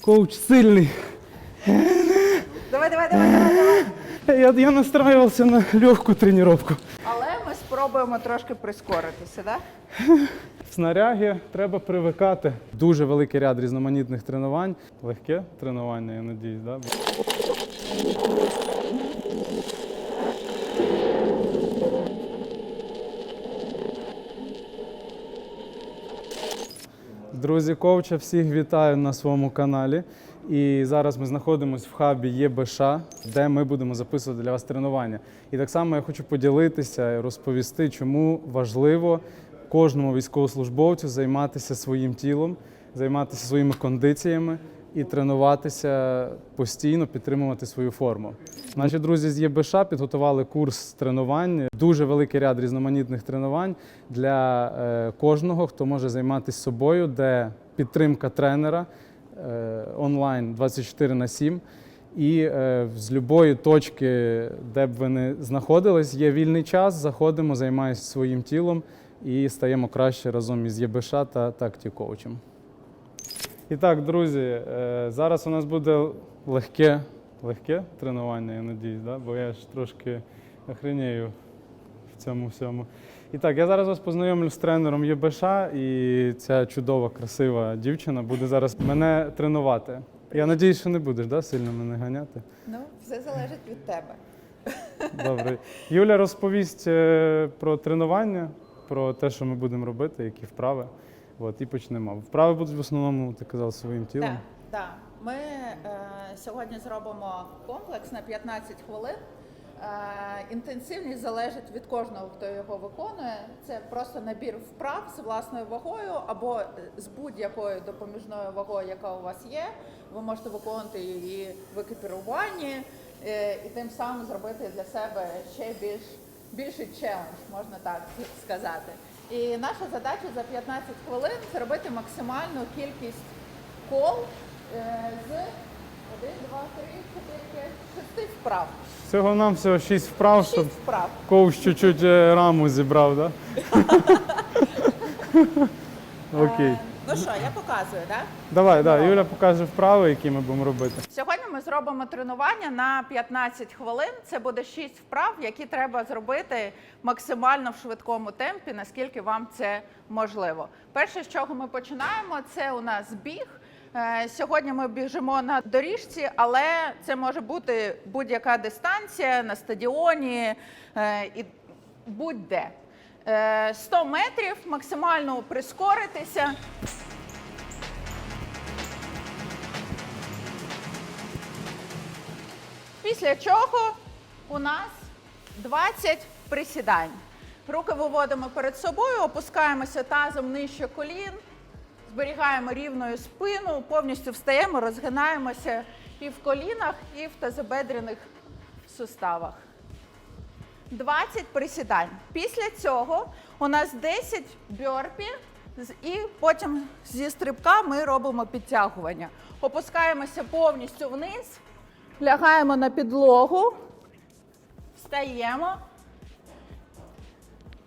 Коуч сильний. Давай, давай, давай, давай, давай. Я, я настраювався на легку тренування. Але ми спробуємо трошки прискоритися, так? В снарягі треба привикати. Дуже великий ряд різноманітних тренувань. Легке тренування, я надіюсь, да? Друзі ковча, всіх вітаю на своєму каналі. І зараз ми знаходимося в хабі ЄБШ, де ми будемо записувати для вас тренування. І так само я хочу поділитися і розповісти, чому важливо кожному військовослужбовцю займатися своїм тілом, займатися своїми кондиціями і тренуватися постійно, підтримувати свою форму. Наші друзі з ЄБШ підготували курс тренувань, дуже великий ряд різноманітних тренувань для е, кожного, хто може займатися собою, де підтримка тренера е, онлайн 24 на 7. І е, з будь-якої точки, де б ви не знаходились, є вільний час, заходимо, займаємося своїм тілом і стаємо краще разом із ЄБШ та тактікоучем. І так, друзі, е, зараз у нас буде легке, легке тренування, я надіюсь, да? бо я ж трошки охренею в цьому всьому. І так, я зараз вас познайомлю з тренером ЄБШ, і ця чудова, красива дівчина буде зараз мене тренувати. Я надіюсь, що не будеш да, сильно мене ганяти. Ну, все залежить від тебе. Добре. Юля розповість е, про тренування, про те, що ми будемо робити, які вправи. От, і почнемо. Вправи будуть в основному, ти казав, своїм тілом. Так, так. Ми е, сьогодні зробимо комплекс на 15 хвилин. Е, інтенсивність залежить від кожного, хто його виконує. Це просто набір вправ з власною вагою або з будь-якою допоміжною вагою, яка у вас є. Ви можете виконувати її в екіпіруванні е, і тим самим зробити для себе ще більш більший челендж, можна так сказати. І наша задача за 15 хвилин зробити максимальну кількість кол е, з 1, 2, 3, 4, 6 вправ. Всього нам всього шість вправ, 6 щоб вправ. коуч чуть-чуть е, раму зібрав, так? Да? Окей. Ну що, я показую, так? Давай, да, Юля покаже вправи, які ми будемо робити. Сьогодні ми зробимо тренування на 15 хвилин. Це буде 6 вправ, які треба зробити максимально в швидкому темпі, наскільки вам це можливо. Перше, з чого ми починаємо, це у нас біг. Е, Сьогодні ми біжимо на доріжці, але це може бути будь-яка дистанція на стадіоні е, і будь-де. Е, 100 метрів максимально прискоритися. Після чого у нас 20 присідань. Руки виводимо перед собою, опускаємося тазом нижче колін, зберігаємо рівною спину, повністю встаємо, розгинаємося і в колінах, і в тазобедрених суставах. 20 присідань. Після цього у нас 10 бьорпі, і потім зі стрибка ми робимо підтягування. Опускаємося повністю вниз, лягаємо на підлогу, встаємо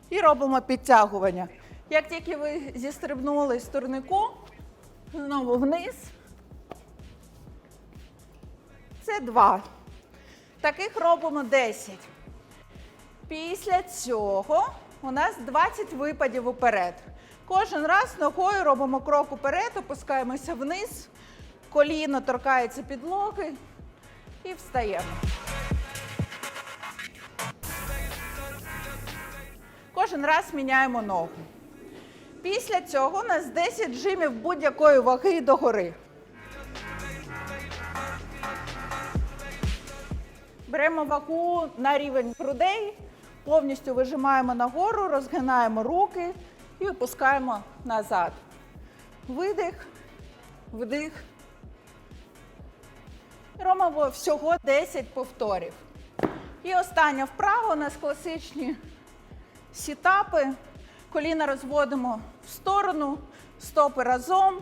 і робимо підтягування. Як тільки ви зістрибнули з турнику, знову вниз. Це два. Таких робимо 10. Після цього у нас 20 випадів уперед. Кожен раз ногою робимо крок уперед, опускаємося вниз, коліно торкається підлоги і встаємо. Кожен раз міняємо ногу. Після цього у нас 10 жимів будь-якої ваги догори. Беремо вагу на рівень грудей, повністю вижимаємо нагору, розгинаємо руки і опускаємо назад. Видих, вдих. Робимо всього 10 повторів. І остання вправа у нас класичні сітапи. Коліна розводимо в сторону, стопи разом.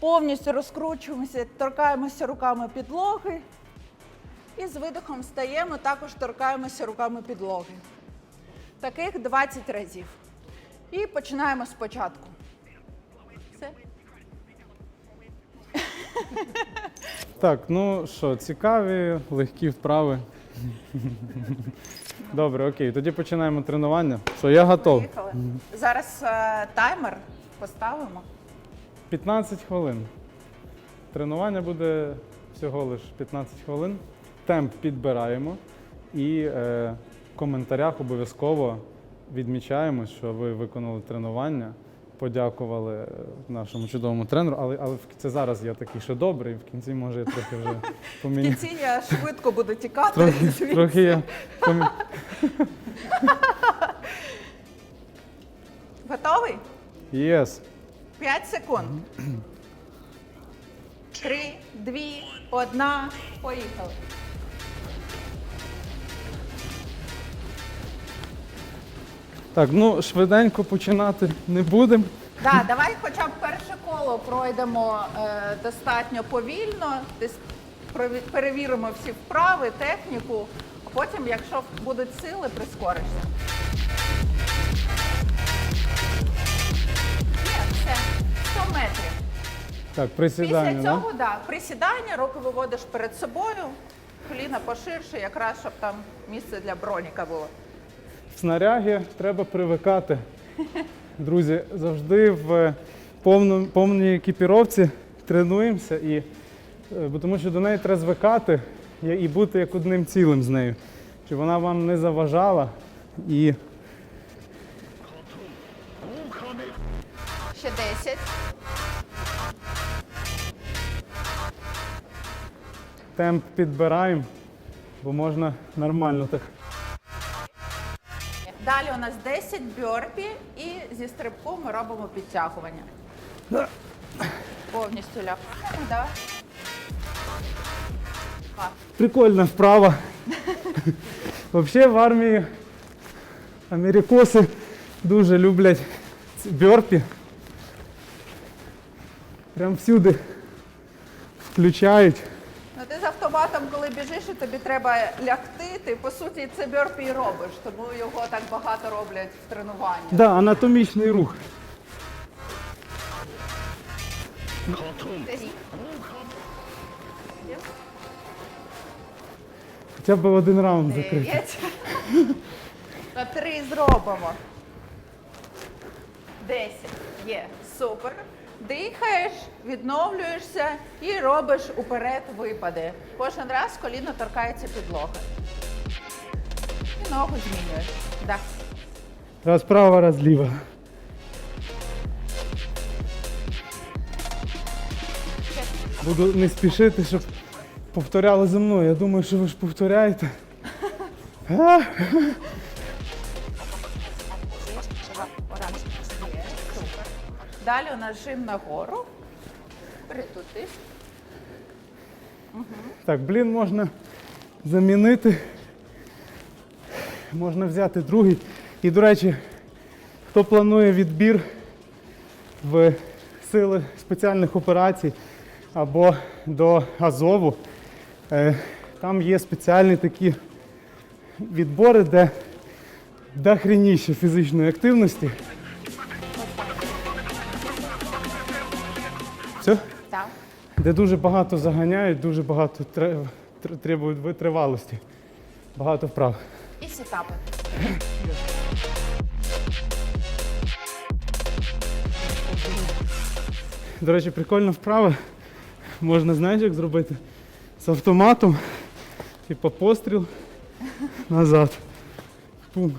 Повністю розкручуємося, торкаємося руками підлоги. І з видихом встаємо, також торкаємося руками підлоги. Таких 20 разів. І починаємо спочатку. Все. Так, ну що, цікаві, легкі вправи. Добре, окей, тоді починаємо тренування. Що, я готов. Поїхали. Зараз е, таймер поставимо. 15 хвилин. Тренування буде всього лише 15 хвилин. Темп підбираємо і е, в коментарях обов'язково відмічаємо, що ви виконали тренування, подякували е, нашому чудовому тренеру. Але, але це зараз я такий ще добрий, в кінці може я трохи вже В поміняю. кінці я швидко буду тікати. Трохи, звідси. трохи я помі... Готовий? Єс. 5 секунд. Три, дві, одна. Поїхали. Так, ну швиденько починати не будемо. Да, давай хоча б перше коло пройдемо е, достатньо повільно, десь прові- перевіримо всі вправи, техніку, а потім, якщо будуть сили, прискоришся. Є, все, 100 метрів. Так, Після присідання. Да? цього, да, присідання, руки виводиш перед собою, коліна поширше, якраз щоб там місце для броніка було. В снарягі треба привикати. Друзі, завжди в повну, повній екіпіровці тренуємося, і, е, тому що до неї треба звикати і і бути як одним цілим з нею. Щоб вона вам не заважала і Ще 10. темп підбираємо, бо можна нормально так. Далі у нас 10 бьорпі і зі стрибку ми робимо підтягування. Повністю ляпаємо, да? Прикольна вправа. Взагалі в армії америкоси дуже люблять бьорпі. Прям всюди включають. Ти коли біжиш, і тобі треба лягти, ти по суті це бьорпі і робиш, тому його так багато роблять в тренуванні. Да, анатомічний рух. Хоча б один раунд закрити. На три зробимо. Десять. Є. Супер. Дихаєш, відновлюєшся і робиш уперед випади. Кожен раз коліно торкається підлоги. І ногу змінюєш. Да. Раз права, раз ліва. Буду не спішити, щоб повторяли за мною. Я думаю, що ви ж повторяєте. Далі у нас жим нагору. Притутись. Так, блін можна замінити. Можна взяти другий. І, до речі, хто планує відбір в сили спеціальних операцій або до Азову, е, там є спеціальні такі відбори, де дохреніше фізичної активності. Де дуже багато заганяють, дуже багато требують витривалості. Багато вправ. І сітапи. До речі, прикольна вправа. Можна, знаєш, як зробити? З автоматом, типу постріл назад. Пум.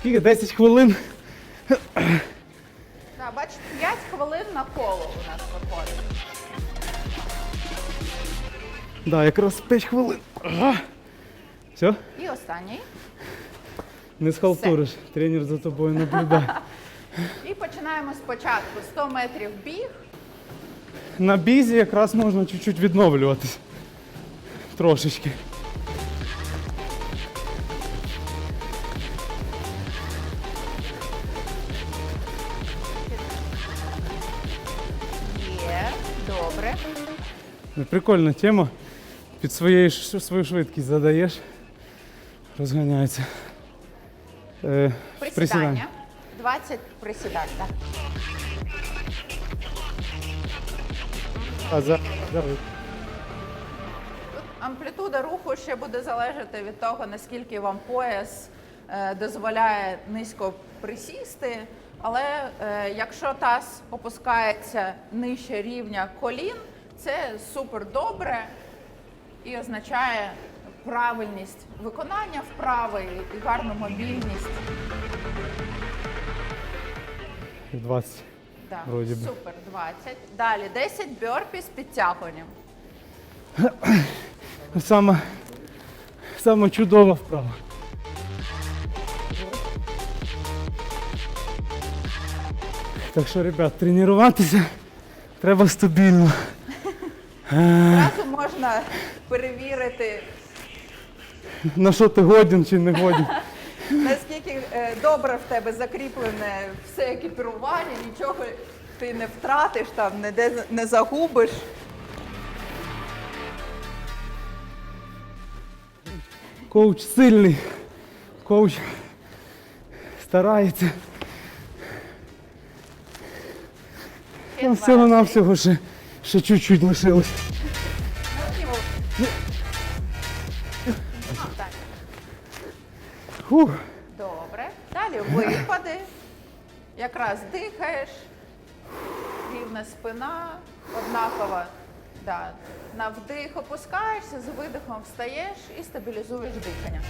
Скільки? 10 хвилин. Так, бачите, 5 хвилин на коло у нас виходить. Да, якраз 5 хвилин. Ага. Все? І останній. Не схалтуриш. Тренер за тобою наблюдає. І починаємо спочатку 100 метрів біг. На бізі якраз можна чуть-чуть відновлюватись. Трошечки. Ну, прикольна тема. Під своєю, свою швидкість задаєш, розганяється. Е, Присідання. присідання. 20 присідань, так. А за, за... Амплітуда руху ще буде залежати від того, наскільки вам пояс е, дозволяє низько присісти. Але е, якщо таз опускається нижче рівня колін, це супер добре і означає правильність виконання вправи і гарну мобільність. 20. Да, Вроді би. супер 20. Далі 10 бьорпі з підтягуванням. Саме, саме чудова вправа. Так що, ребят, тренуватися треба стабільно. Одразу можна перевірити На що ти годен чи не годен. Наскільки е, добре в тебе закріплене все екіпірування, нічого ти не втратиш, там ніде не загубиш. Коуч сильний. Коуч старається. Там всього навсього ще, ще чуть-чуть лишилось. Ну. Фух. Добре. Далі випади. Якраз дихаєш, рівна спина, однакова. Да. На вдих опускаєшся, з видихом встаєш і стабілізуєш дихання.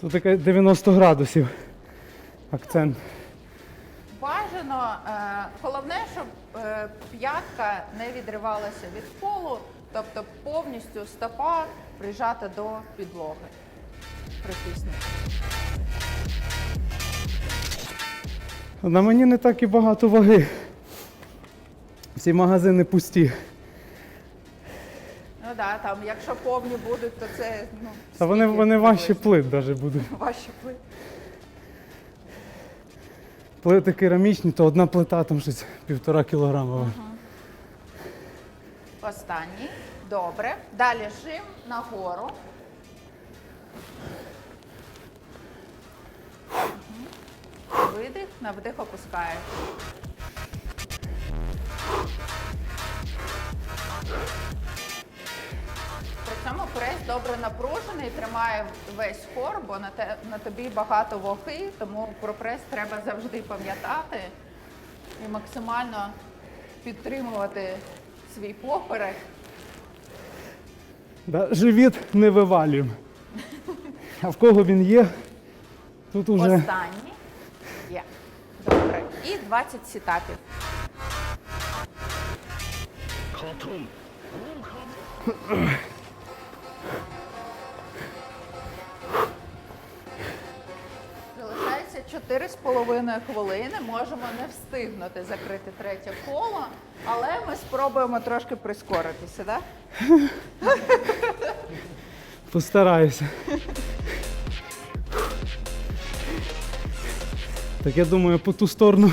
Тут таке 90 градусів. Акцент. Бажано, е, головне, щоб е, п'ятка не відривалася від полу, тобто повністю стопа прижата до підлоги. Притиснути. На мені не так і багато ваги. Всі магазини пусті. Ну да, там, якщо повні будуть, то це ну, Та вони, вони важче плит навіть будуть. Важче плит. Плити керамічні, то одна плита там щось півтора кілограма. важить. Останній. Добре. Далі жим нагору. Мгм. Видих, на вдих опускаєш. Прес добре напружений, тримає весь хор, бо на, те, на тобі багато ваги, тому про прес треба завжди пам'ятати і максимально підтримувати свій поперек. Да, живіт не вивалюємо. А в кого він є, тут уже Останній. Є. Добре. І 20 сітапів. 4,5 хвилини. Можемо не встигнути закрити третє коло, але ми спробуємо трошки прискоритися, так? постараюся. Так я думаю, по ту сторону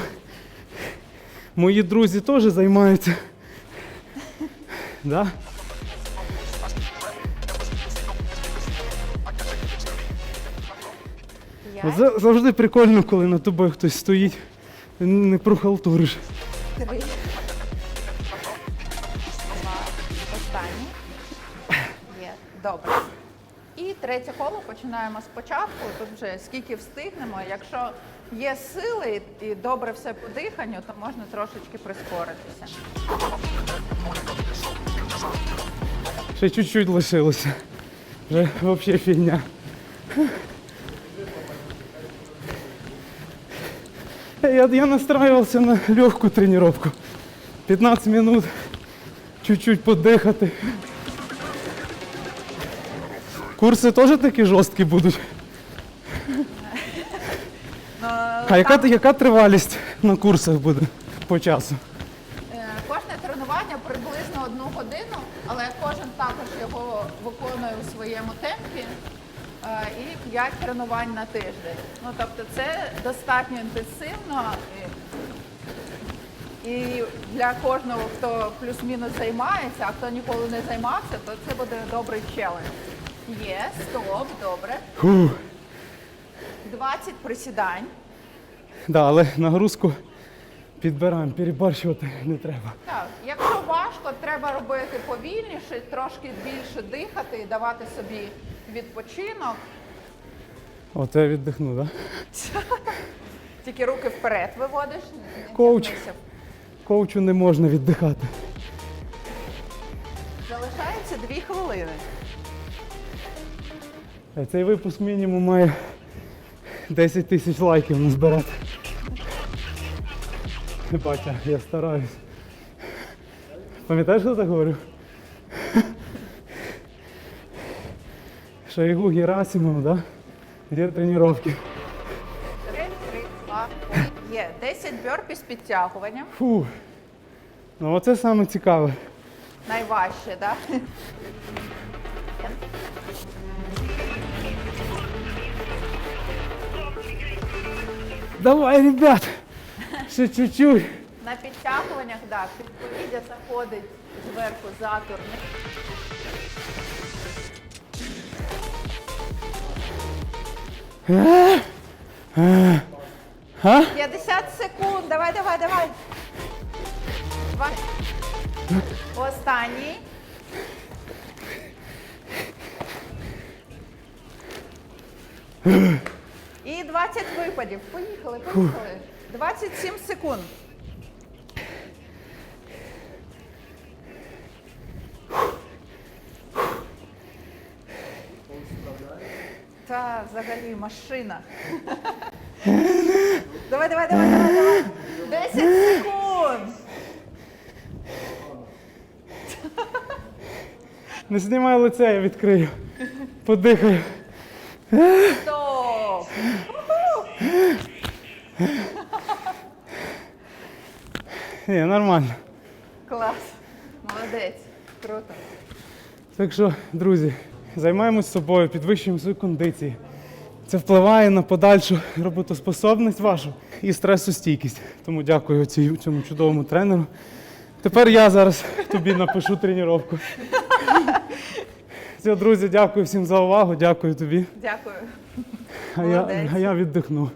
мої друзі теж займаються. Да? Завжди прикольно, коли над тобою хтось стоїть, не прохалтуриш. три, два, останній. Є. Добре. І третє коло починаємо спочатку. Тут вже скільки встигнемо. Якщо є сили і добре все по диханню, то можна трошечки прискоритися. Ще чуть-чуть лишилося. Вже взагалі фігня. Я, я настраивался на легкую тренировку. 15 минут, чуть-чуть подихати. Курси теж такі жорсткі будуть. А яка, яка тривалість на курсах буде по часу? е, кожне тренування приблизно одну годину, але кожен також його виконує у своєму темпі. е, І 5 тренувань на тиждень. Ну тобто це достатньо інтенсивно. І для кожного, хто плюс-мінус займається, а хто ніколи не займався, то це буде добрий челендж. Є, стоп, добре. 20 присідань. Да, але нагрузку підбираємо, перебарщувати не треба. Так, якщо важко, треба робити повільніше, трошки більше дихати і давати собі відпочинок. Оце я віддихну, так? Да? Тільки руки вперед виводиш. не Коуч. тягнися. Коучу не можна віддихати. Залишається дві хвилини. Е, Цей випуск мінімум має 10 тисяч лайків назбирати. Батя, я стараюсь. Пам'ятаєш, що я так говорю? Шойгу Герасимов, да? Де тренування? Три, три, два, один. Є 10 бьорпі з підтягуванням. Фу. Ну оце саме цікаве. Найважче, так? Давай, ребят! Ще чуть-чуть. На підтягуваннях, так, підповіддя заходить зверху затурник. А? 50 секунд. Давай, давай, давай. Останній. І 20 випадів. Поїхали, поїхали. 27 секунд. Та взагалі машина. Давай, давай, давай, давай, давай. 10 секунд. Не знімай лице, я відкрию. Подихаю. Стоп. Ні, нормально. Клас. Молодець. Круто. Так що, друзі, займаємось собою, підвищуємо свої кондиції. Це впливає на подальшу роботоспособність вашу і стресостійкість. Тому дякую цій- цьому чудовому тренеру. Тепер я зараз тобі напишу тренування. Все, друзі, дякую всім за увагу, дякую тобі. Дякую. А я, а я віддихну.